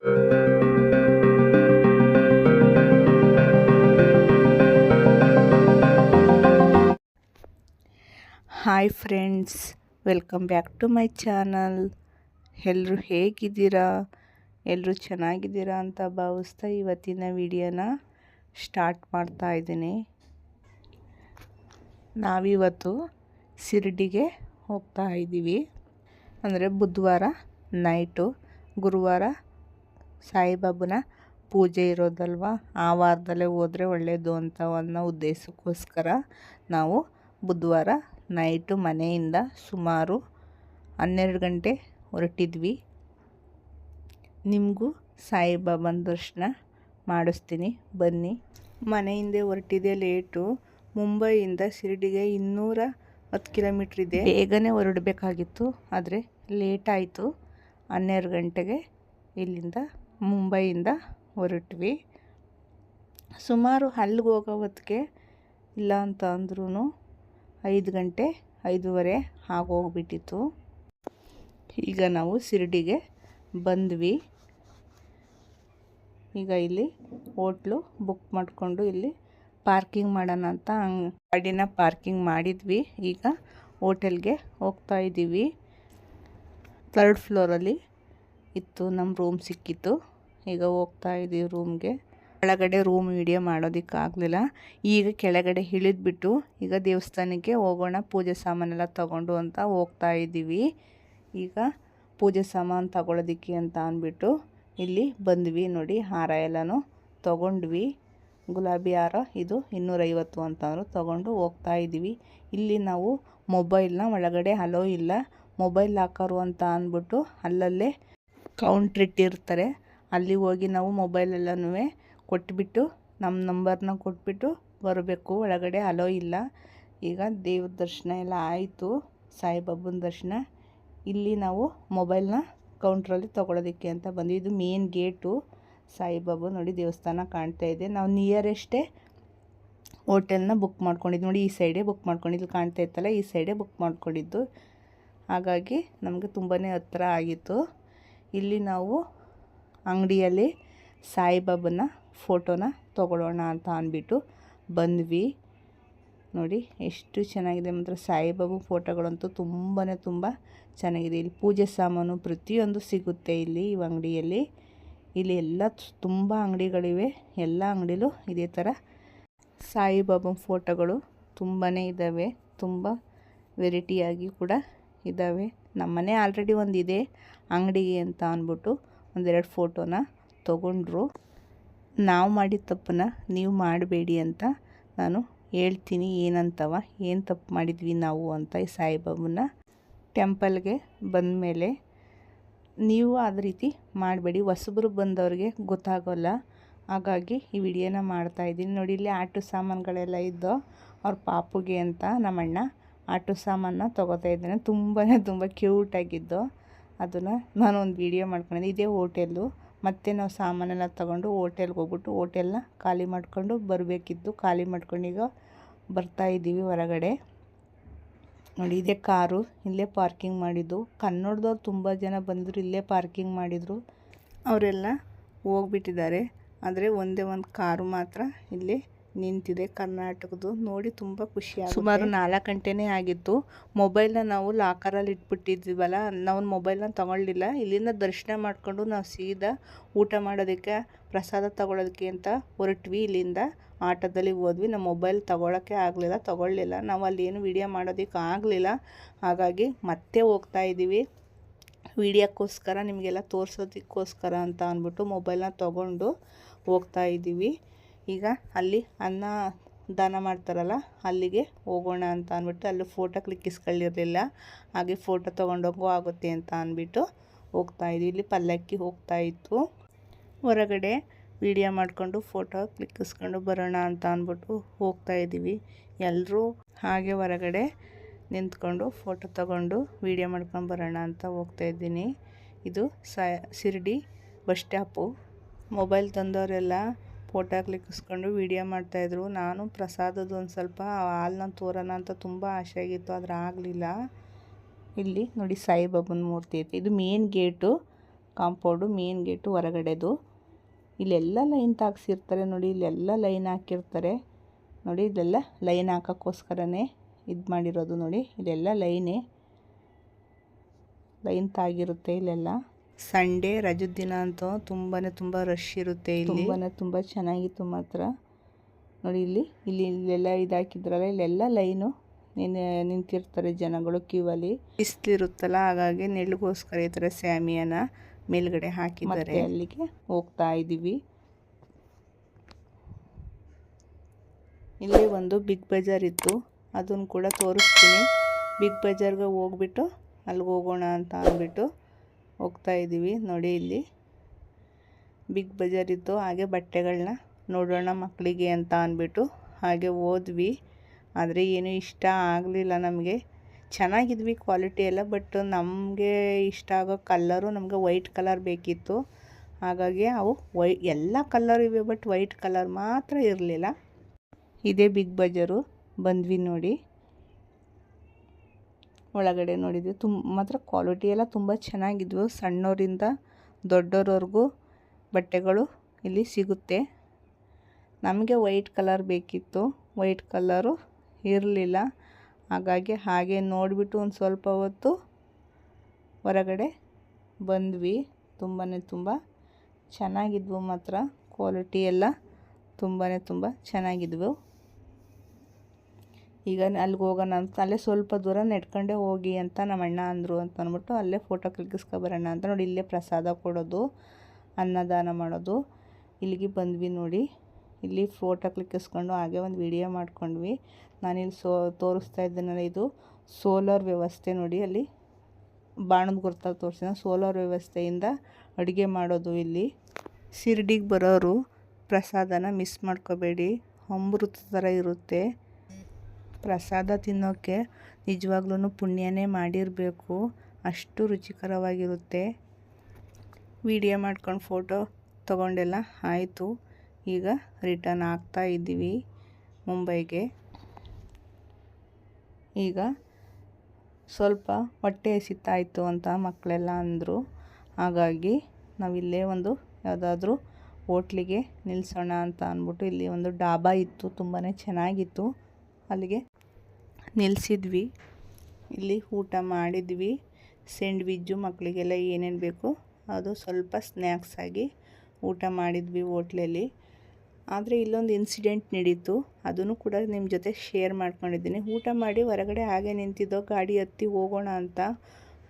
Hi friends welcome back to my channel ಎಲ್ಲರೂ ಹೇಗಿದ್ದೀರಾ? ಎಲ್ಲರೂ ಚೆನ್ನಾಗಿದ್ದೀರಾ ಅಂತ ಭಾವಿಸ್ತಾ ಇವತ್ತಿನ ವಿಡಿಯೋನ ಸ್ಟಾರ್ಟ್ ಮಾಡ್ತಾ ಇದ್ದೀನಿ. ನಾವಿವತ್ತು ಶಿರ್ಡಿಗೆ ಹೋಗ್ತಾ ಇದ್ದೀವಿ. ಅಂದರೆ ಬುಧವಾರ ನೈಟು ಗುರುವಾರ ಸಾಯಿಬಾಬನ ಪೂಜೆ ಇರೋದಲ್ವ? ಆ ವಾರದಲ್ಲೇ ಹೋದರೆ ಒಳ್ಳೆಯದು ಅಂತ ಅನ್ನೋ ಉದ್ದೇಶಕ್ಕೋಸ್ಕರ ನಾವು ಬುಧವಾರ ನೈಟು ಮನೆಯಿಂದ ಸುಮಾರು ಹನ್ನೆರಡು ಗಂಟೆ ಹೊರಟಿದ್ವಿ. ನಿಮಗೂ ಸಾಯಿಬಾಬನ ದರ್ಶನ ಮಾಡಿಸ್ತೀನಿ. ಬನ್ನಿ. ಮನೆಯಿಂದ ಹೊರಟಿದೆ ಲೇಟು. ಮುಂಬೈಯಿಂದ ಶಿರ್ಡಿಗೆ ಇನ್ನೂರ ಹತ್ತು ಕಿಲೋಮೀಟ್ರ್ ಇದೆ. ಬೇಗನೆ ಹೊರಡಬೇಕಾಗಿತ್ತು, ಆದರೆ ಲೇಟ್ ಆಯಿತು. ಹನ್ನೆರಡು ಗಂಟೆಗೆ ಇಲ್ಲಿಂದ ಮುಂಬೈಯಿಂದ ಹೊರಟ್ವಿ. ಸುಮಾರು ಅಲ್ಲಿಗೆ ಹೋಗೋ ಹೊತ್ತಿಗೆ ಇಲ್ಲ ಅಂತ ಅಂದ್ರೂ ಐದು ಗಂಟೆ ಐದೂವರೆ ಆಗೋಗ್ಬಿಟ್ಟಿತ್ತು ಈಗ ನಾವು ಶಿರ್ಡಿಗೆ ಬಂದ್ವಿ. ಈಗ ಇಲ್ಲಿ ಹೋಟ್ಲು ಬುಕ್ ಮಾಡಿಕೊಂಡು ಇಲ್ಲಿ ಪಾರ್ಕಿಂಗ್ ಮಾಡೋಣ ಅಂತ ಗಾಡಿನ ಪಾರ್ಕಿಂಗ್ ಮಾಡಿದ್ವಿ. ಈಗ ಹೋಟೆಲ್ಗೆ ಹೋಗ್ತಾ ಇದ್ದೀವಿ. ತರ್ಡ್ ಫ್ಲೋರಲ್ಲಿ ಇತ್ತು, ನಮ್ಮ ರೂಮ್ ಸಿಕ್ಕಿತ್ತು. ಈಗ ಹೋಗ್ತಾ ಇದ್ದೀವಿ ರೂಮ್ಗೆ ಒಳಗಡೆ ರೂಮ್ ವಿಡಿಯೋ ಮಾಡೋದಕ್ಕಾಗಲಿಲ್ಲ. ಈಗ ಕೆಳಗಡೆ ಇಳಿದ್ಬಿಟ್ಟು ಈಗ ದೇವಸ್ಥಾನಕ್ಕೆ ಹೋಗೋಣ, ಪೂಜೆ ಸಾಮಾನೆಲ್ಲ ತಗೊಂಡು ಅಂತ ಹೋಗ್ತಾ ಇದ್ದೀವಿ ಈಗ ಪೂಜೆ ಸಾಮಾನು ತಗೊಳ್ಳೋದಕ್ಕೆ ಅಂತ ಅಂದ್ಬಿಟ್ಟು ಇಲ್ಲಿ ಬಂದ್ವಿ ನೋಡಿ, ಹಾರ ಎಲ್ಲನೂ ತಗೊಂಡ್ವಿ. ಗುಲಾಬಿ ಹಾರ ಇದು ಇನ್ನೂರೈವತ್ತು ಅಂತಂದರು ತಗೊಂಡು ಹೋಗ್ತಾ ಇದ್ದೀವಿ ಇಲ್ಲಿ ನಾವು ಮೊಬೈಲ್ನ ಒಳಗಡೆ ಹಲೋ ಇಲ್ಲ, ಮೊಬೈಲ್ ಹಾಕೋರು ಅಂತ ಅಂದ್ಬಿಟ್ಟು ಅಲ್ಲಲ್ಲೇ ಕೌಂಟ್ರ್ ಇಟ್ಟಿರ್ತಾರೆ. ಅಲ್ಲಿ ಹೋಗಿ ನಾವು ಮೊಬೈಲೆಲ್ಲನೂ ಕೊಟ್ಬಿಟ್ಟು ನಮ್ಮ ನಂಬರ್ನ ಕೊಟ್ಬಿಟ್ಟು ಬರಬೇಕು. ಒಳಗಡೆ ಅಲೋ ಇಲ್ಲ. ಈಗ ದೇವ್ರ ದರ್ಶನ ಎಲ್ಲ ಆಯಿತು. ಸಾಯಿಬಾಬನ ದರ್ಶನ. ಇಲ್ಲಿ ನಾವು ಮೊಬೈಲ್ನ ಕೌಂಟ್ರಲ್ಲಿ ತೊಗೊಳೋದಕ್ಕೆ ಅಂತ ಬಂದ್ವಿ. ಇದು ಮೇನ್ ಗೇಟು ಸಾಯಿಬಾಬು ನೋಡಿ ದೇವಸ್ಥಾನ ಕಾಣ್ತಾ ಇದೆ. ನಾವು ನಿಯರೆಸ್ಟೇ ಹೋಟೆಲ್ನ ಬುಕ್ ಮಾಡ್ಕೊಂಡಿದ್ದು. ನೋಡಿ ಈ ಸೈಡೇ ಬುಕ್ ಮಾಡ್ಕೊಂಡಿದ್ದು. ಕಾಣ್ತಾ ಇತ್ತಲ್ಲ, ಈ ಸೈಡೇ ಬುಕ್ ಮಾಡ್ಕೊಂಡಿದ್ದು. ಹಾಗಾಗಿ ನಮಗೆ ತುಂಬಾ ಹತ್ತಿರ ಆಗಿತ್ತು. ಇಲ್ಲಿ ನಾವು ಅಂಗಡಿಯಲ್ಲಿ ಸಾಯಿಬಾಬನ ಫೋಟೋನ ತೊಗೊಳ್ಳೋಣ ಅಂತ ಅಂದ್ಬಿಟ್ಟು ಬಂದ್ವಿ. ನೋಡಿ, ಎಷ್ಟು ಚೆನ್ನಾಗಿದೆ ಮಾತ್ರ. ಸಾಯಿಬಾಬು ಫೋಟೋಗಳಂತೂ ತುಂಬಾ ತುಂಬ ಚೆನ್ನಾಗಿದೆ. ಇಲ್ಲಿ ಪೂಜೆ ಸಾಮಾನು ಪ್ರತಿಯೊಂದು ಸಿಗುತ್ತೆ ಇಲ್ಲಿ, ಈ ಅಂಗಡಿಯಲ್ಲಿ. ಇಲ್ಲಿ ಎಲ್ಲ ತುಂಬ ಅಂಗಡಿಗಳಿವೆ. ಎಲ್ಲ ಅಂಗಡಿಲೂ ಇದೇ ಥರ ಸಾಯಿಬಾಬನ ಫೋಟೋಗಳು ತುಂಬಾ ಇದ್ದಾವೆ. ತುಂಬ ವೆರೈಟಿಯಾಗಿ ಕೂಡ ಇದ್ದಾವೆ. ನಮ್ಮನೆ ಆಲ್ರೆಡಿ ಒಂದಿದೆ ಅಂಗಡಿಗೆ ಅಂತ ಅಂದ್ಬಿಟ್ಟು ಒಂದೆರಡು ಫೋಟೋನ ತಗೊಂಡ್ರು. ನಾವು ಮಾಡಿದ ತಪ್ಪನ್ನ ನೀವು ಮಾಡಬೇಡಿ ಅಂತ ನಾನು ಹೇಳ್ತೀನಿ. ಏನಂತವ? ಏನು ತಪ್ಪು ಮಾಡಿದ್ವಿ ನಾವು ಅಂತ ಈ ಸಾಯಿಬಾಬನ? ಟೆಂಪಲ್ಗೆ ಬಂದ ಮೇಲೆ ನೀವು ಅದ ರೀತಿ ಮಾಡಬೇಡಿ. ಹೊಸಬ್ರು ಬಂದವ್ರಿಗೆ ಗೊತ್ತಾಗೋಲ್ಲ. ಹಾಗಾಗಿ ಈ ವಿಡಿಯೋನ ಮಾಡ್ತಾಯಿದ್ದೀನಿ ನೋಡಿ, ಇಲ್ಲಿ ಆಟೋ ಸಾಮಾನುಗಳೆಲ್ಲ ಇದ್ದೋ ಅವ್ರ ಪಾಪುಗೆ ಅಂತ ನಮ್ಮಣ್ಣ ಆಟೋ ಸಾಮಾನನ್ನ ತೊಗೋತಾ ಇದ್ದಾನೆ. ತುಂಬಾ ತುಂಬ ಕ್ಯೂಟಾಗಿದ್ದು ಅದನ್ನು ನಾನು ಒಂದು ವೀಡಿಯೋ ಮಾಡ್ಕೊಂಡಿದ್ದೆ ಇದೇ ಹೋಟೆಲ್ಲು ಮತ್ತೆ ನಾವು ಸಾಮಾನೆಲ್ಲ ತೊಗೊಂಡು ಹೋಟೆಲ್ಗೆ ಹೋಗ್ಬಿಟ್ಟು ಹೋಟೆಲ್ನ ಖಾಲಿ ಮಾಡಿಕೊಂಡು ಬರಬೇಕಿತ್ತು. ಖಾಲಿ ಮಾಡ್ಕೊಂಡೀಗ ಬರ್ತಾಯಿದ್ದೀವಿ ಹೊರಗಡೆ. ನೋಡಿ, ಇದೇ ಕಾರು. ಇಲ್ಲೇ ಪಾರ್ಕಿಂಗ್ ಮಾಡಿದ್ದು. ಕನ್ನಡದವ್ರು ತುಂಬ ಜನ ಬಂದರು ಇಲ್ಲೇ ಪಾರ್ಕಿಂಗ್ ಮಾಡಿದರು. ಅವರೆಲ್ಲ ಹೋಗ್ಬಿಟ್ಟಿದ್ದಾರೆ. ಆದರೆ ಒಂದೇ ಒಂದು ಕಾರು ಮಾತ್ರ ಇಲ್ಲಿ ನಿಂತಿದೆ ಕರ್ನಾಟಕದ್ದು. ನೋಡಿ ತುಂಬ ಖುಷಿ ಸುಮಾರು ನಾಲ್ಕು ಗಂಟೆನೇ ಆಗಿತ್ತು. ಮೊಬೈಲ್ನ ನಾವು ಲಾಕರಲ್ಲಿ ಇಟ್ಬಿಟ್ಟಿದ್ದೀವಲ್ಲ ನಾವು ಮೊಬೈಲ್ನ ತೊಗೊಳ್ಳಿಲ್ಲ. ಇಲ್ಲಿಂದ ದರ್ಶನ ಮಾಡಿಕೊಂಡು ನಾವು ಸೀದಾ ಊಟ ಮಾಡೋದಕ್ಕೆ, ಪ್ರಸಾದ ತಗೊಳ್ಳೋದಕ್ಕೆ ಅಂತ ಹೊರಟ್ವಿ. ಇಲ್ಲಿಂದ ಆಟೋದಲ್ಲಿ ಹೋದ್ವಿ. ನಮ್ಮ ಮೊಬೈಲ್ ತೊಗೊಳಕ್ಕೆ ಆಗಲಿಲ್ಲ, ತೊಗೊಳ್ಳಿಲ್ಲ. ನಾವು ಅಲ್ಲಿ ಏನು ವೀಡಿಯೋ ಮಾಡೋದಕ್ಕೆ ಆಗಲಿಲ್ಲ. ಹಾಗಾಗಿ ಮತ್ತೆ ಹೋಗ್ತಾ ಇದ್ದೀವಿ. ವಿಡಿಯೋಕ್ಕೋಸ್ಕರ, ನಿಮಗೆಲ್ಲ ತೋರಿಸೋದಕ್ಕೋಸ್ಕರ ಅಂತ ಅಂದ್ಬಿಟ್ಟು ಮೊಬೈಲ್ನ ತೊಗೊಂಡು ಹೋಗ್ತಾ ಇದ್ದೀವಿ. ಈಗ ಅಲ್ಲಿ ಅನ್ನ ದಾನ ಮಾಡ್ತಾರಲ್ಲ, ಅಲ್ಲಿಗೆ ಹೋಗೋಣ ಅಂತ ಅಂದ್ಬಿಟ್ಟು ಅಲ್ಲಿ ಫೋಟೋ ಕ್ಲಿಕ್ಕಿಸ್ಕೊಳ್ಳಿರಲಿಲ್ಲ. ಹಾಗೆ ಫೋಟೋ ತೊಗೊಂಡೋಗೋ ಆಗುತ್ತೆ ಅಂತ ಅಂದ್ಬಿಟ್ಟು ಹೋಗ್ತಾ ಇದ್ವಿ. ಇಲ್ಲಿ ಪಲ್ಲಕ್ಕಿ ಹೋಗ್ತಾ ಇತ್ತು. ಹೊರಗಡೆ ವಿಡಿಯೋ ಮಾಡಿಕೊಂಡು ಫೋಟೋ ಕ್ಲಿಕ್ಕಿಸ್ಕೊಂಡು ಬರೋಣ ಅಂತ ಅಂದ್ಬಿಟ್ಟು ಹೋಗ್ತಾ ಇದ್ದೀವಿ. ಎಲ್ಲರೂ ಹಾಗೆ ಹೊರಗಡೆ ನಿಂತ್ಕೊಂಡು ಫೋಟೋ ತಗೊಂಡು ವೀಡಿಯೋ ಮಾಡ್ಕೊಂಡು ಬರೋಣ ಅಂತ ಹೋಗ್ತಾ ಇದ್ದೀನಿ. ಇದು ಸ, ಶಿರ್ಡಿ ಬಸ್ ಸ್ಟಾಪು ಮೊಬೈಲ್ ತಂದವರೆಲ್ಲ ಫೋಟೋ ಕ್ಲಿಕ್ಕಿಸ್ಕೊಂಡು ವೀಡಿಯೋ ಮಾಡ್ತಾಯಿದ್ರು. ನಾನು ಪ್ರಸಾದದ ಒಂದು ಸ್ವಲ್ಪ ಹಾಲನ್ನ ತೋರೋಣ ಅಂತ ತುಂಬ ಆಸೆ ಆಗಿತ್ತು ಆದರೆ ಆಗಲಿಲ್ಲ. ಇಲ್ಲಿ ನೋಡಿ ಸಾಯಿಬಾಬನ ಮೂರ್ತಿ ಐತಿ. ಇದು main gate, compound main gate ಹೊರಗಡೆದು. ಇಲ್ಲೆಲ್ಲ ಲೈನ್ ತಾಕ್ಸಿರ್ತಾರೆ ನೋಡಿ, ಇಲ್ಲೆಲ್ಲ ಲೈನ್ ಹಾಕಿರ್ತಾರೆ ನೋಡಿ ಇದೆಲ್ಲ ಲೈನ್ ಹಾಕೋಕ್ಕೋಸ್ಕರನೇ ಇದು ಮಾಡಿರೋದು ನೋಡಿ, ಇಲ್ಲೆಲ್ಲ ಲೈನೇ ಲೈನ್ ತಾಗಿರುತ್ತೆ ಇಲ್ಲೆಲ್ಲ. ಸಂಡೇ ರಜದ ದಿನ ಅಂತ ತುಂಬಾ ತುಂಬ ರಶ್ ಇರುತ್ತೆ ಇಲ್ಲಿ. ತುಂಬಾ ತುಂಬ ಚೆನ್ನಾಗಿತ್ತು ಮಾತ್ರ. ನೋಡಿ ಇಲ್ಲಿ ಇಲ್ಲಿ ಇಲ್ಲೆಲ್ಲ ಇದಾಕಿದ್ರಲ್ಲ ಇಲ್ಲೆಲ್ಲ ಲೈನು ನಿಂತಿರ್ತಾರೆ ಜನಗಳು ಕ್ಯೂ ಅಲ್ಲಿ. ಬಿಸಿಲಿರುತ್ತಲ್ಲ ಹಾಗಾಗಿ ನೆಲ್ಲಿಗೋಸ್ಕರ ಈ ಥರ ಸ್ಯಾಮಿಯನ್ನ ಮೇಲ್ಗಡೆ ಹಾಕಿದ್ದಾರೆ. ಅಲ್ಲಿಗೆ ಹೋಗ್ತಾ ಇದ್ದೀವಿ. ಇಲ್ಲಿ ಒಂದು ಬಿಗ್ ಬಜಾರ್ ಇತ್ತು ಅದನ್ನು ಕೂಡ ತೋರಿಸ್ತೀನಿ. ಬಿಗ್ ಬಜಾರ್ಗೆ ಹೋಗ್ಬಿಟ್ಟು ಅಲ್ಲಿಗೆ ಹೋಗೋಣ ಅಂತ ಅಂದ್ಬಿಟ್ಟು ಹೋಗ್ತಾ ಇದ್ದೀವಿ ನೋಡಿ ಇಲ್ಲಿ. ಬಿಗ್ ಬಜಾರ್ ಇತ್ತು ಹಾಗೆ ಬಟ್ಟೆಗಳನ್ನ ನೋಡೋಣ ಮಕ್ಕಳಿಗೆ ಅಂತ ಅಂದ್ಬಿಟ್ಟು ಹಾಗೆ ಹೋದ್ವಿ. ಆದರೆ ಏನೂ ಇಷ್ಟ ಆಗಲಿಲ್ಲ ನಮಗೆ. ಚೆನ್ನಾಗಿದ್ವಿ ಕ್ವಾಲಿಟಿ ಎಲ್ಲ ಬಟ್ ನಮಗೆ ಇಷ್ಟ ಆಗೋ ಕಲ್ಲರು ನಮಗೆ ವೈಟ್ ಕಲರ್ ಬೇಕಿತ್ತು. ಹಾಗಾಗಿ ಅವು ವೈ ಎಲ್ಲ ಕಲರ್ ಇವೆ ಬಟ್ ವೈಟ್ ಕಲರ್ ಮಾತ್ರ ಇರಲಿಲ್ಲ. ಇದೇ ಬಿಗ್ ಬಜಾರು ಬಂದ್ವಿ ನೋಡಿ. ಒಳಗಡೆ ನೋಡಿದ್ವಿ. ತುಂಬ ಮಾತ್ರ ಕ್ವಾಲಿಟಿ ಎಲ್ಲ ತುಂಬ ಚೆನ್ನಾಗಿದ್ವು. ಸಣ್ಣವರಿಂದ ದೊಡ್ಡೋರವರೆಗೂ ಬಟ್ಟೆಗಳು ಇಲ್ಲಿ ಸಿಗುತ್ತೆ. ನಮಗೆ ವೈಟ್ ಕಲರ್ ಬೇಕಿತ್ತು. ವೈಟ್ ಕಲರು ಇರಲಿಲ್ಲ. ಹಾಗಾಗಿ ಹಾಗೆ ನೋಡಿಬಿಟ್ಟು ಒಂದು ಸ್ವಲ್ಪ ಹೊತ್ತು ಹೊರಗಡೆ ಬಂದ್ವಿ. ತುಂಬಾ ತುಂಬ ಚೆನ್ನಾಗಿದ್ವು ಮಾತ್ರ. ಕ್ವಾಲಿಟಿ ಎಲ್ಲ ತುಂಬಾ ತುಂಬ ಚೆನ್ನಾಗಿದ್ವು. ಈಗ ಅಲ್ಲಿಗೆ ಹೋಗೋಣ ಅಂತ, ಅಲ್ಲೇ ಸ್ವಲ್ಪ ದೂರ ನೆಡ್ಕೊಂಡೇ ಹೋಗಿ ಅಂತ ನಮ್ಮ ಅಣ್ಣ ಅಂದರು ಅಂತ ಅಂದ್ಬಿಟ್ಟು ಅಲ್ಲೇ ಫೋಟೋ ಕ್ಲಿಕ್ಕಿಸ್ಕೊಬರೋಣ ಅಂತ ನೋಡಿ, ಇಲ್ಲೇ ಪ್ರಸಾದ ಕೊಡೋದು, ಅನ್ನದಾನ ಮಾಡೋದು. ಇಲ್ಲಿಗೆ ಬಂದ್ವಿ ನೋಡಿ, ಇಲ್ಲಿ ಫೋಟೋ ಕ್ಲಿಕ್ಕಿಸ್ಕೊಂಡು ಹಾಗೆ ಒಂದು ವಿಡಿಯೋ ಮಾಡ್ಕೊಂಡ್ವಿ. ನಾನಿಲ್ಲಿ ಸೋ, ತೋರಿಸ್ತಾ ಇದ್ದೀನಲ್ಲ ಇದು, ಸೋಲಾರ್ ವ್ಯವಸ್ಥೆ ನೋಡಿ, ಅಲ್ಲಿ ಬಾಣದ ಗುರ್ತಾಗಿ ತೋರಿಸಿದ ಸೋಲಾರ್ ವ್ಯವಸ್ಥೆಯಿಂದ ಅಡುಗೆ ಮಾಡೋದು ಇಲ್ಲಿ. ಶಿರ್ಡಿಗೆ ಬರೋರು ಪ್ರಸಾದನ ಮಿಸ್ ಮಾಡ್ಕೋಬೇಡಿ, ಅಮೃತ ಥರ ಇರುತ್ತೆ. ಪ್ರಸಾದ ತಿನ್ನೋಕ್ಕೆ ನಿಜವಾಗ್ಲೂ ಪುಣ್ಯನೇ ಮಾಡಿರಬೇಕು. ಅಷ್ಟು ರುಚಿಕರವಾಗಿರುತ್ತೆ. ವಿಡಿಯೋ ಮಾಡ್ಕೊಂಡು ಫೋಟೋ ತೊಗೊಂಡೆಲ್ಲ ಆಯಿತು. ಈಗ ರಿಟರ್ನ್ ಆಗ್ತಾ ಇದ್ದೀವಿ ಮುಂಬೈಗೆ. ಈಗ ಸ್ವಲ್ಪ ಹೊಟ್ಟೆ ಹಸಿತಾಯಿತು ಅಂತ ಮಕ್ಕಳೆಲ್ಲ ಅಂದರು. ಹಾಗಾಗಿ ನಾವಿಲ್ಲೇ ಒಂದು ಯಾವುದಾದ್ರೂ ಹೋಟ್ಲಿಗೆ ನಿಲ್ಲಿಸೋಣ ಅಂತ ಅಂದ್ಬಿಟ್ಟು ಇಲ್ಲಿ ಒಂದು ಡಾಬಾ ಇತ್ತು ತುಂಬಾ ಚೆನ್ನಾಗಿತ್ತು. ಅಲ್ಲಿಗೆ ನಿಲ್ಲಿಸಿದ್ವಿ ಇಲ್ಲಿ ಊಟ ಮಾಡಿದ್ವಿ. ಸ್ಯಾಂಡ್ವಿಜ್ಜು ಮಕ್ಕಳಿಗೆಲ್ಲ ಏನೇನು ಬೇಕು ಅದು ಸ್ವಲ್ಪ ಸ್ನ್ಯಾಕ್ಸ್ ಆಗಿ ಊಟ ಮಾಡಿದ್ವಿ ಹೋಟ್ಲಲ್ಲಿ. ಆದರೆ ಇಲ್ಲೊಂದು ಇನ್ಸಿಡೆಂಟ್ ನಡೀತು. ಅದನ್ನು ಕೂಡ ನಿಮ್ಮ ಜೊತೆ ಶೇರ್ ಮಾಡ್ಕೊಂಡಿದ್ದೀನಿ. ಊಟ ಮಾಡಿ ಹೊರಗಡೆ ಹಾಗೆ ನಿಂತಿದ್ದೋ ಗಾಡಿ ಹತ್ತಿ ಹೋಗೋಣ ಅಂತ.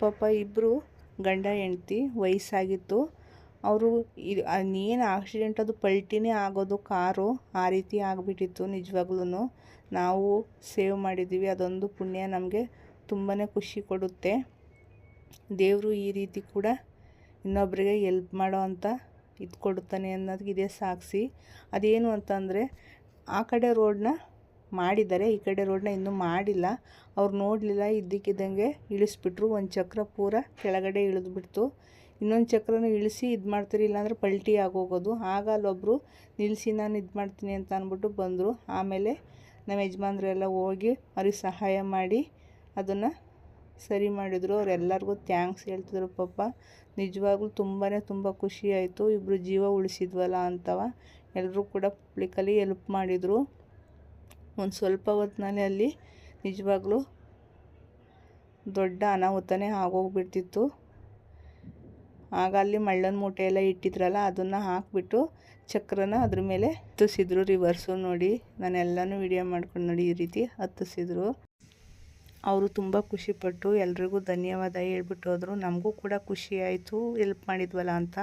ಪಾಪ ಇಬ್ಬರು ಗಂಡ ಹೆಂಡ್ತಿ ವಯಸ್ಸಾಗಿತ್ತು. ಅವರು ಏನು ಆಕ್ಸಿಡೆಂಟ್ ಅದು ಪಲ್ಟಿನೇ ಆಗೋದು, ಕಾರು ಆ ರೀತಿ ಆಗಿಬಿಟ್ಟಿತ್ತು ನಿಜವಾಗ್ಲೂ ನಾವು ಸೇವ್ ಮಾಡಿದ್ದೀವಿ ಅದೊಂದು ಪುಣ್ಯ ನಮಗೆ ತುಂಬಾ ಖುಷಿ ಕೊಡುತ್ತೆ. ದೇವರು ಈ ರೀತಿ ಕೂಡ ಇನ್ನೊಬ್ಬರಿಗೆ ಎಲ್ಪ್ ಮಾಡೋ ಅಂತ ಇದು ಕೊಡುತ್ತಾನೆ ಅನ್ನೋದಕ್ಕೆ ಇದೇ ಸಾಕ್ಷಿ. ಅದೇನು ಅಂತಂದರೆ, ಆ ಕಡೆ ರೋಡನ್ನ ಮಾಡಿದ್ದಾರೆ, ಈ ಕಡೆ ರೋಡ್ನ ಇನ್ನೂ ಮಾಡಿಲ್ಲ. ಅವ್ರು ನೋಡಲಿಲ್ಲ, ಇದ್ದಕ್ಕಿದ್ದಂಗೆ ಇಳಿಸ್ಬಿಟ್ರು, ಒಂದು ಚಕ್ರ ಪೂರ ಕೆಳಗಡೆ ಇಳಿದ್ಬಿಡ್ತು. ಇನ್ನೊಂದು ಚಕ್ರನ ಇಳಿಸಿ ಇದು ಮಾಡ್ತೀರಿ, ಇಲ್ಲಾಂದರೆ ಪಲ್ಟಿ ಆಗೋಗೋದು. ಆಗ ಅಲ್ಲೊಬ್ಬರು ನಿಲ್ಲಿಸಿ ನಾನು ಇದು ಮಾಡ್ತೀನಿ ಅಂತ ಅಂದ್ಬಿಟ್ಟು ಬಂದರು. ಆಮೇಲೆ ನಮ್ಮ ಯಜಮಾನ್ರೆಲ್ಲ ಹೋಗಿ ಅವ್ರಿಗೆ ಸಹಾಯ ಮಾಡಿ ಅದನ್ನು ಸರಿ ಮಾಡಿದರು. ಅವರೆಲ್ಲರಿಗೂ ಥ್ಯಾಂಕ್ಸ್ ಹೇಳ್ತಿದ್ರು. ಪಾಪ ನಿಜವಾಗ್ಲೂ ತುಂಬಾ ತುಂಬ ಖುಷಿ ಆಯಿತು. ಇಬ್ಬರು ಜೀವ ಉಳಿಸಿದ್ವಲ್ಲ ಅಂತವ. ಎಲ್ಲರೂ ಕೂಡ ಪಬ್ಲಿಕಲ್ಲಿ ಎಲ್ಪ್ ಮಾಡಿದರು. ಒಂದು ಸ್ವಲ್ಪ ಹೊತ್ತಿನಲ್ಲಿ ಅಲ್ಲಿ ನಿಜವಾಗ್ಲೂ ದೊಡ್ಡ ಅನಾಹುತನೇ ಆಗೋಗ್ಬಿಡ್ತಿತ್ತು. ಆಗ ಅಲ್ಲಿ ಮಳ್ಳನ ಮೂಟೆ ಎಲ್ಲ ಇಟ್ಟಿದ್ರಲ್ಲ, ಅದನ್ನು ಹಾಕಿಬಿಟ್ಟು ಚಕ್ರನ ಅದ್ರ ಮೇಲೆ ಹತ್ತಿಸಿದ್ರು. ರಿವರ್ಸು ನೋಡಿ, ನಾನೆಲ್ಲನೂ ವಿಡಿಯೋ ಮಾಡ್ಕೊಂಡು ನೋಡಿ ಈ ರೀತಿ ಹತ್ತಿಸಿದ್ರು. ಅವರು ತುಂಬ ಖುಷಿಪಟ್ಟು ಎಲ್ರಿಗೂ ಧನ್ಯವಾದ ಹೇಳ್ಬಿಟ್ಟು ಹೋದರು. ನಮಗೂ ಕೂಡ ಖುಷಿ ಆಯಿತು ಎಲ್ಪ್ ಮಾಡಿದ್ವಲ್ಲ ಅಂತ.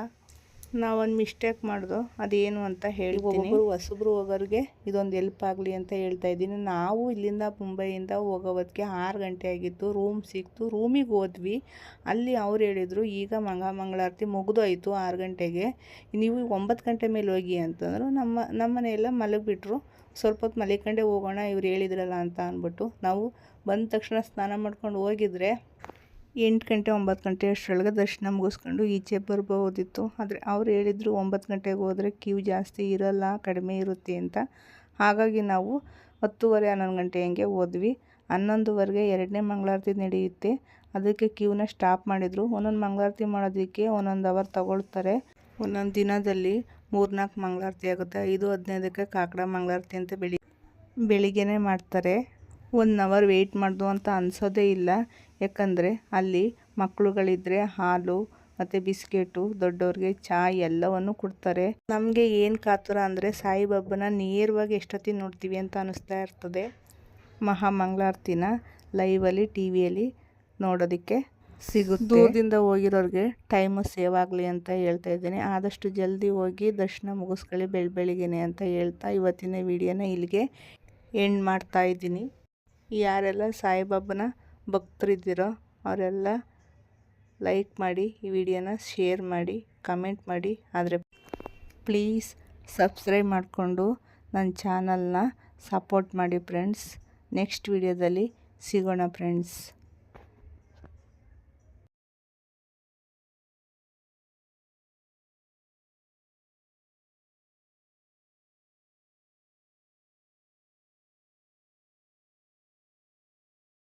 ನಾವೊಂದು ಮಿಸ್ಟೇಕ್ ಮಾಡಿದೋ ಅದೇನು ಅಂತ ಹೇಳಿ ಒಬ್ಬೊಬ್ಬರು ಹೊಸಬ್ರು ಹೋಗೋರಿಗೆ ಇದೊಂದು ಎಲ್ಪ್ ಆಗಲಿ ಅಂತ ಹೇಳ್ತಾ ಇದ್ದೀನಿ. ನಾವು ಇಲ್ಲಿಂದ ಮುಂಬೈಯಿಂದ ಹೋಗೋವತ್ತಿಗೆ ಆರು ಗಂಟೆ ಆಗಿತ್ತು. ರೂಮ್ ಸಿಕ್ತು. ರೂಮಿಗೆ ಹೋದ್ವಿ. ಅಲ್ಲಿ ಅವ್ರು ಹೇಳಿದರು ಈಗ ಮಂಗ ಮಂಗಳಾರತಿ ಮುಗಿದೋಯ್ತು ಆರು ಗಂಟೆಗೆ. ನೀವು ಒಂಬತ್ತು ಗಂಟೆ ಮೇಲೆ ಹೋಗಿ ಅಂತಂದರು ನಮ್ಮ ನಮ್ಮ ಮನೆಯೆಲ್ಲ ಮಲಗಿಬಿಟ್ರು. ಸ್ವಲ್ಪ ಹೊತ್ತು ಮಲಿಕಂಡೆ ಹೋಗೋಣ ಇವ್ರು ಹೇಳಿದ್ರಲ್ಲ ಅಂತ ಅಂದ್ಬಿಟ್ಟು ನಾವು ಬಂದ ತಕ್ಷಣ ಸ್ನಾನ ಮಾಡ್ಕೊಂಡು ಹೋಗಿದ್ರೆ ಎಂಟು ಗಂಟೆ ಒಂಬತ್ತು ಗಂಟೆ ಅಷ್ಟರೊಳಗೆ ದರ್ಶನ ಮುಗಿಸ್ಕೊಂಡು ಈಚೆ ಬರ್ಬೋದಿತ್ತು. ಆದರೆ ಅವ್ರು ಹೇಳಿದರು ಒಂಬತ್ತು ಗಂಟೆಗೆ ಹೋದರೆ ಕ್ಯೂ ಜಾಸ್ತಿ ಇರೋಲ್ಲ, ಕಡಿಮೆ ಇರುತ್ತೆ ಅಂತ. ಹಾಗಾಗಿ ನಾವು ಹತ್ತುವರೆ, ಹನ್ನೊಂದು ಗಂಟೆ ಹಂಗೆ ಹೋದ್ವಿ. ಹನ್ನೊಂದುವರೆಗೆ ಎರಡನೇ ಮಂಗಳಾರತಿ ನಡೆಯುತ್ತೆ. ಅದಕ್ಕೆ ಕ್ಯೂನ ಸ್ಟಾಪ್ ಮಾಡಿದರು. ಒಂದೊಂದು ಮಂಗಳಾರತಿ ಮಾಡೋದಕ್ಕೆ ಒಂದೊಂದು ಅವರ್ ತಗೊಳ್ತಾರೆ. ಒಂದೊಂದು ದಿನದಲ್ಲಿ ಮೂರ್ನಾಲ್ಕು ಮಂಗಳಾರತಿ ಆಗುತ್ತೆ. ಐದು, ಹದಿನೈದಕ್ಕೆ ಕಾಕಡ ಮಂಗಳಾರತಿ ಅಂತ ಬೆಳಿ, ಬೆಳಿಗ್ಗೆನೇ ಮಾಡ್ತಾರೆ. ಒನ್ ಅವರ್ ವೆಯ್ಟ್ ಮಾಡ್ದು ಅಂತ ಅನಿಸೋದೇ ಇಲ್ಲ. ಯಾಕಂದರೆ ಅಲ್ಲಿ ಮಕ್ಕಳುಗಳಿದ್ರೆ ಹಾಲು ಮತ್ತು ಬಿಸ್ಕೆಟು, ದೊಡ್ಡವ್ರಿಗೆ ಚಹಾ ಎಲ್ಲವನ್ನು ಕೊಡ್ತಾರೆ. ನಮಗೆ ಏನು ಕಾತುರ ಅಂದರೆ ಸಾಯಿಬಾಬನ ನೇರವಾಗಿ ಎಷ್ಟೊತ್ತಿಗೆ ನೋಡ್ತೀವಿ ಅಂತ ಅನ್ನಿಸ್ತಾ ಇರ್ತದೆ. ಮಹಾ ಮಂಗಳಾರತಿನ ಲೈವಲ್ಲಿ ಟಿ ವಿಯಲ್ಲಿ ನೋಡೋದಕ್ಕೆ ಸಿಗುತ್ತೆ. ದೂರದಿಂದ ಹೋಗಿರೋರಿಗೆ ಟೈಮು ಸೇವ್ ಆಗಲಿ ಅಂತ ಹೇಳ್ತಾ ಇದ್ದೀನಿ. ಆದಷ್ಟು ಜಲ್ದಿ ಹೋಗಿ ದರ್ಶನ ಮುಗಿಸ್ಕೊಳ್ಳಿ ಬೆಳ್ ಬೆಳಿಗ್ಗೆನೆ ಅಂತ ಹೇಳ್ತಾ ಇವತ್ತಿನ ವಿಡಿಯೋನ ಇಲ್ಲಿಗೆ ಎಂಡ್ ಮಾಡ್ತಾ ಇದ್ದೀನಿ. ಯಾರೆಲ್ಲ ಸಾಯಿಬಾಬನ ಭಕ್ತರಿದ್ದೀರೋ ಅವರೆಲ್ಲ ಲೈಕ್ ಮಾಡಿ ಈ ವಿಡಿಯೋನ ಶೇರ್ ಮಾಡಿ, ಕಮೆಂಟ್ ಮಾಡಿ. ಆದರೆ ಪ್ಲೀಸ್ ಸಬ್ಸ್ಕ್ರೈಬ್ ಮಾಡಿಕೊಂಡು ನನ್ನ ಚಾನಲ್ನ ಸಪೋರ್ಟ್ ಮಾಡಿ ಫ್ರೆಂಡ್ಸ್. ನೆಕ್ಸ್ಟ್ ವಿಡಿಯೋದಲ್ಲಿ ಸಿಗೋಣ ಫ್ರೆಂಡ್ಸ್.